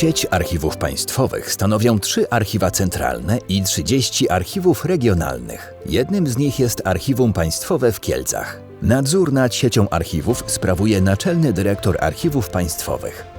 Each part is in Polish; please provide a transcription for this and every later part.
Sieć archiwów państwowych stanowią trzy archiwa centralne i 30 archiwów regionalnych. Jednym z nich jest Archiwum Państwowe w Kielcach. Nadzór nad siecią archiwów sprawuje naczelny dyrektor archiwów państwowych.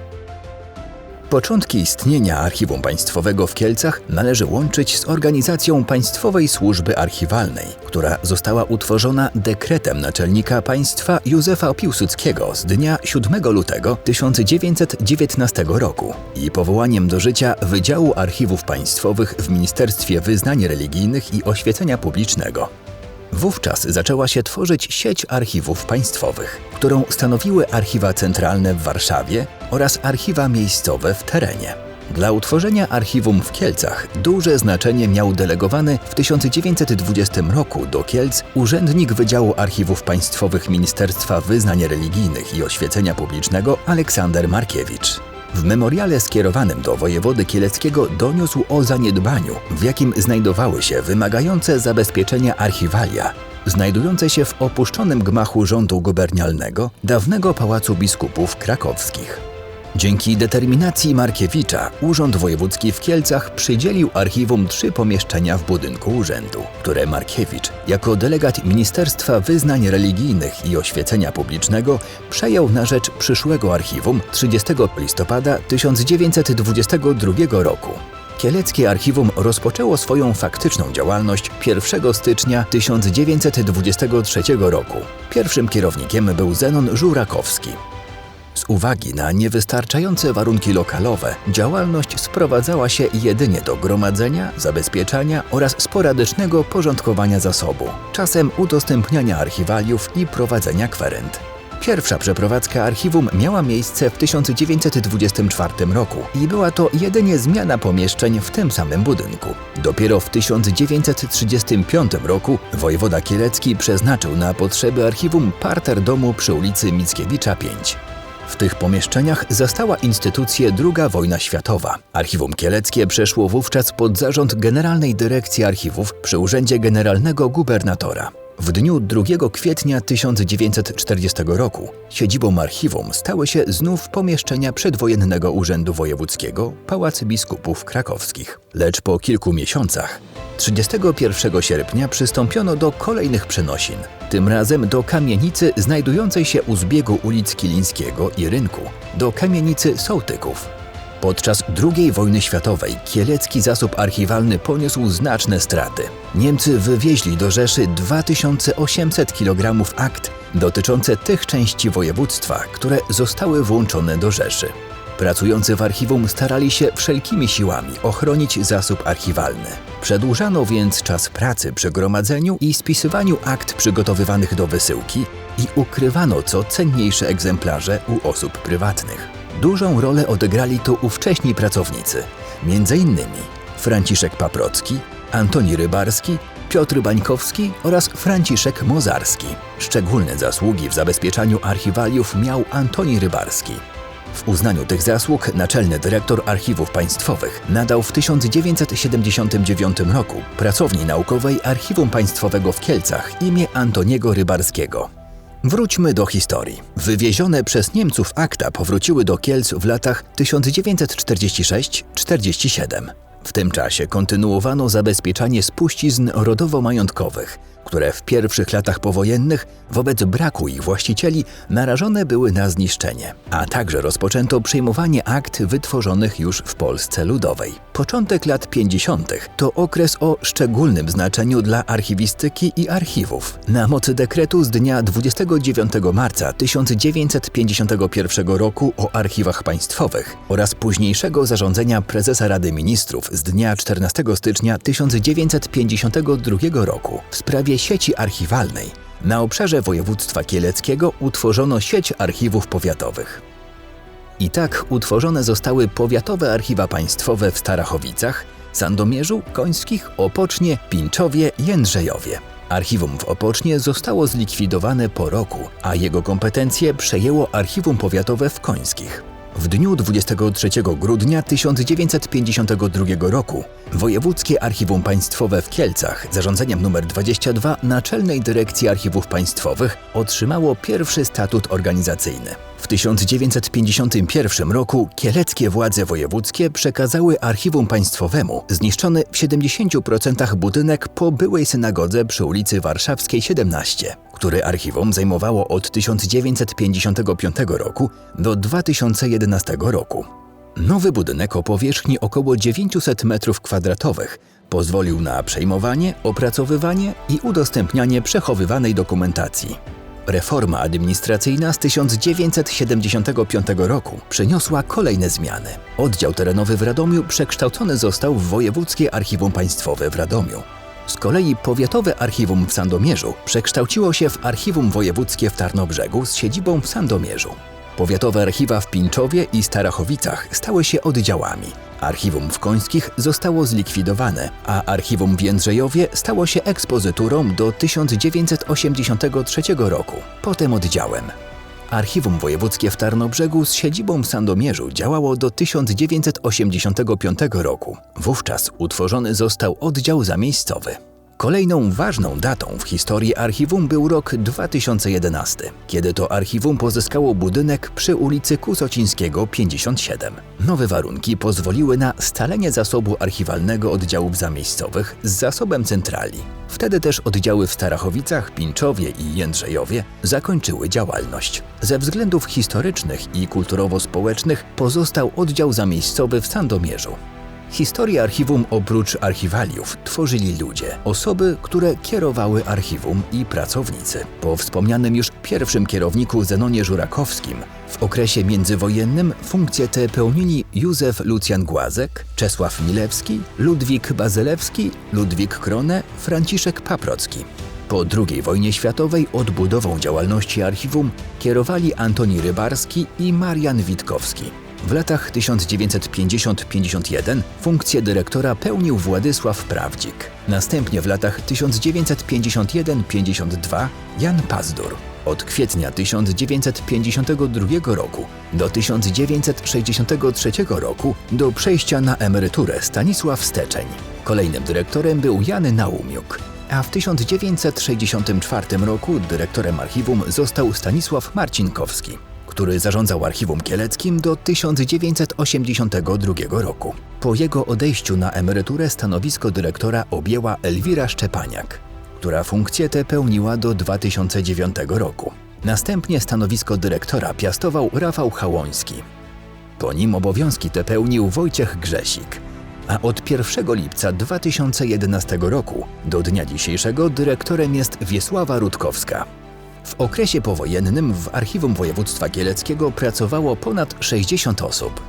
Początki istnienia Archiwum Państwowego w Kielcach należy łączyć z organizacją Państwowej Służby Archiwalnej, która została utworzona dekretem naczelnika państwa Józefa Piłsudskiego z dnia 7 lutego 1919 roku i powołaniem do życia Wydziału Archiwów Państwowych w Ministerstwie Wyznań Religijnych i Oświecenia Publicznego. Wówczas zaczęła się tworzyć sieć archiwów państwowych, którą stanowiły archiwa centralne w Warszawie oraz archiwa miejscowe w terenie. Dla utworzenia archiwum w Kielcach duże znaczenie miał delegowany w 1920 roku do Kielc urzędnik Wydziału Archiwów Państwowych Ministerstwa Wyznań Religijnych i Oświecenia Publicznego Aleksander Markiewicz. W memoriale skierowanym do wojewody kieleckiego doniósł o zaniedbaniu, w jakim znajdowały się wymagające zabezpieczenia archiwalia, znajdujące się w opuszczonym gmachu rządu gubernialnego dawnego Pałacu Biskupów Krakowskich. Dzięki determinacji Markiewicza Urząd Wojewódzki w Kielcach przydzielił archiwum trzy pomieszczenia w budynku urzędu, które Markiewicz jako delegat Ministerstwa Wyznań Religijnych i Oświecenia Publicznego przejął na rzecz przyszłego archiwum 30 listopada 1922 roku. Kieleckie Archiwum rozpoczęło swoją faktyczną działalność 1 stycznia 1923 roku. Pierwszym kierownikiem był Zenon Żurakowski. Z uwagi na niewystarczające warunki lokalowe, działalność sprowadzała się jedynie do gromadzenia, zabezpieczania oraz sporadycznego porządkowania zasobu, czasem udostępniania archiwaliów i prowadzenia kwerent. Pierwsza przeprowadzka archiwum miała miejsce w 1924 roku i była to jedynie zmiana pomieszczeń w tym samym budynku. Dopiero w 1935 roku wojewoda kielecki przeznaczył na potrzeby archiwum parter domu przy ulicy Mickiewicza 5. W tych pomieszczeniach zastała instytucję II wojna światowa. Archiwum Kieleckie przeszło wówczas pod zarząd Generalnej Dyrekcji Archiwów przy Urzędzie Generalnego Gubernatora. W dniu 2 kwietnia 1940 roku siedzibą archiwum stały się znów pomieszczenia przedwojennego Urzędu Wojewódzkiego Pałac Biskupów Krakowskich. Lecz po kilku miesiącach 31 sierpnia przystąpiono do kolejnych przenosin, tym razem do kamienicy znajdującej się u zbiegu ulic Kilińskiego i Rynku, do kamienicy Sołtyków. Podczas II wojny światowej kielecki zasób archiwalny poniósł znaczne straty. Niemcy wywieźli do Rzeszy 2800 kg akt dotyczące tych części województwa, które zostały włączone do Rzeszy. Pracujący w archiwum starali się wszelkimi siłami ochronić zasób archiwalny. Przedłużano więc czas pracy przy gromadzeniu i spisywaniu akt przygotowywanych do wysyłki i ukrywano co cenniejsze egzemplarze u osób prywatnych. Dużą rolę odegrali tu ówcześni pracownicy, m.in. Franciszek Paprocki, Antoni Rybarski, Piotr Bańkowski oraz Franciszek Mozarski. Szczególne zasługi w zabezpieczaniu archiwaliów miał Antoni Rybarski. W uznaniu tych zasług naczelny dyrektor archiwów państwowych nadał w 1979 roku pracowni naukowej Archiwum Państwowego w Kielcach imię Antoniego Rybarskiego. Wróćmy do historii. Wywiezione przez Niemców akta powróciły do Kielc w latach 1946-47. W tym czasie kontynuowano zabezpieczanie spuścizn rodowo-majątkowych, które w pierwszych latach powojennych wobec braku ich właścicieli narażone były na zniszczenie, a także rozpoczęto przyjmowanie akt wytworzonych już w Polsce Ludowej. Początek lat 50. to okres o szczególnym znaczeniu dla archiwistyki i archiwów. Na mocy dekretu z dnia 29 marca 1951 roku o archiwach państwowych oraz późniejszego zarządzenia prezesa Rady Ministrów z dnia 14 stycznia 1952 roku w sprawie sieci archiwalnej na obszarze województwa kieleckiego utworzono sieć archiwów powiatowych. I tak utworzone zostały powiatowe archiwa państwowe w Starachowicach, Sandomierzu, Końskich, Opocznie, Pinczowie, Jędrzejowie. Archiwum w Opocznie zostało zlikwidowane po roku, a jego kompetencje przejęło Archiwum Powiatowe w Końskich. W dniu 23 grudnia 1952 roku Wojewódzkie Archiwum Państwowe w Kielcach zarządzeniem nr 22 Naczelnej Dyrekcji Archiwów Państwowych otrzymało pierwszy statut organizacyjny. W 1951 roku kieleckie władze wojewódzkie przekazały Archiwum Państwowemu zniszczony w 70% budynek po byłej synagodze przy ulicy Warszawskiej 17, który archiwum zajmowało od 1955 roku do 2011 roku. Nowy budynek o powierzchni około 900 m2 pozwolił na przejmowanie, opracowywanie i udostępnianie przechowywanej dokumentacji. Reforma administracyjna z 1975 roku przyniosła kolejne zmiany. Oddział terenowy w Radomiu przekształcony został w Wojewódzkie Archiwum Państwowe w Radomiu. Z kolei Powiatowe Archiwum w Sandomierzu przekształciło się w Archiwum Wojewódzkie w Tarnobrzegu z siedzibą w Sandomierzu. Powiatowe archiwa w Pińczowie i Starachowicach stały się oddziałami. Archiwum w Końskich zostało zlikwidowane, a archiwum w Jędrzejowie stało się ekspozyturą do 1983 roku, potem oddziałem. Archiwum Wojewódzkie w Tarnobrzegu z siedzibą w Sandomierzu działało do 1985 roku. Wówczas utworzony został oddział zamiejscowy. Kolejną ważną datą w historii archiwum był rok 2011, kiedy to archiwum pozyskało budynek przy ulicy Kusocińskiego 57. Nowe warunki pozwoliły na scalenie zasobu archiwalnego oddziałów zamiejscowych z zasobem centrali. Wtedy też oddziały w Starachowicach, Pińczowie i Jędrzejowie zakończyły działalność. Ze względów historycznych i kulturowo-społecznych pozostał oddział zamiejscowy w Sandomierzu. Historię archiwum oprócz archiwaliów tworzyli ludzie, osoby, które kierowały archiwum i pracownicy. Po wspomnianym już pierwszym kierowniku Zenonie Żurakowskim w okresie międzywojennym funkcję tę pełnili Józef Lucjan Głazek, Czesław Milewski, Ludwik Bazylewski, Ludwik Krone, Franciszek Paprocki. Po II wojnie światowej odbudową działalności archiwum kierowali Antoni Rybarski i Marian Witkowski. W latach 1950-51 funkcję dyrektora pełnił Władysław Prawdzik. Następnie w latach 1951-52 Jan Pazdur. Od kwietnia 1952 roku do 1963 roku do przejścia na emeryturę Stanisław Steczeń. Kolejnym dyrektorem był Jan Naumiuk, a w 1964 roku dyrektorem archiwum został Stanisław Marcinkowski który zarządzał Archiwum Kieleckim do 1982 roku. Po jego odejściu na emeryturę stanowisko dyrektora objęła Elwira Szczepaniak, która funkcję tę pełniła do 2009 roku. Następnie stanowisko dyrektora piastował Rafał Chałoński. Po nim obowiązki te pełnił Wojciech Grzesik, a od 1 lipca 2011 roku do dnia dzisiejszego dyrektorem jest Wiesława Rutkowska. W okresie powojennym w Archiwum Województwa Kieleckiego pracowało ponad 60 osób.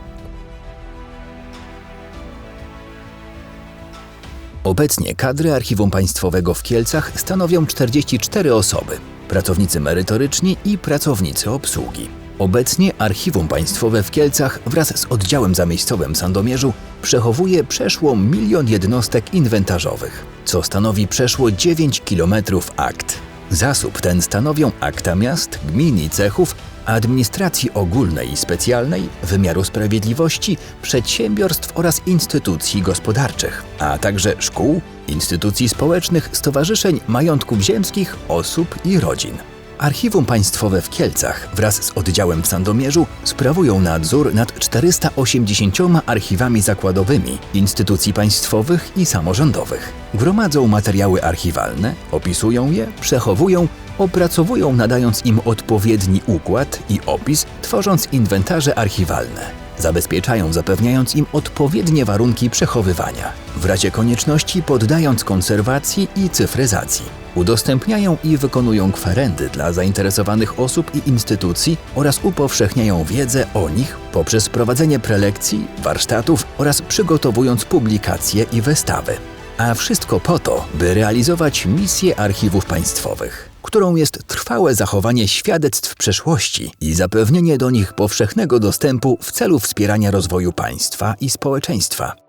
Obecnie kadry Archiwum Państwowego w Kielcach stanowią 44 osoby, pracownicy merytoryczni i pracownicy obsługi. Obecnie Archiwum Państwowe w Kielcach wraz z oddziałem zamiejscowym Sandomierzu przechowuje przeszło milion jednostek inwentarzowych, co stanowi przeszło 9 km akt. Zasób ten stanowią akta miast, gmin i cechów, administracji ogólnej i specjalnej, wymiaru sprawiedliwości, przedsiębiorstw oraz instytucji gospodarczych, a także szkół, instytucji społecznych, stowarzyszeń, majątków ziemskich, osób i rodzin. Archiwum Państwowe w Kielcach wraz z oddziałem w Sandomierzu sprawują nadzór nad 480 archiwami zakładowymi instytucji państwowych i samorządowych. Gromadzą materiały archiwalne, opisują je, przechowują, opracowują nadając im odpowiedni układ i opis, tworząc inwentarze archiwalne zabezpieczają zapewniając im odpowiednie warunki przechowywania, w razie konieczności poddając konserwacji i cyfryzacji. Udostępniają i wykonują kwerendy dla zainteresowanych osób i instytucji oraz upowszechniają wiedzę o nich poprzez prowadzenie prelekcji, warsztatów oraz przygotowując publikacje i wystawy. A wszystko po to, by realizować misję archiwów państwowych którą jest trwałe zachowanie świadectw przeszłości i zapewnienie do nich powszechnego dostępu w celu wspierania rozwoju państwa i społeczeństwa.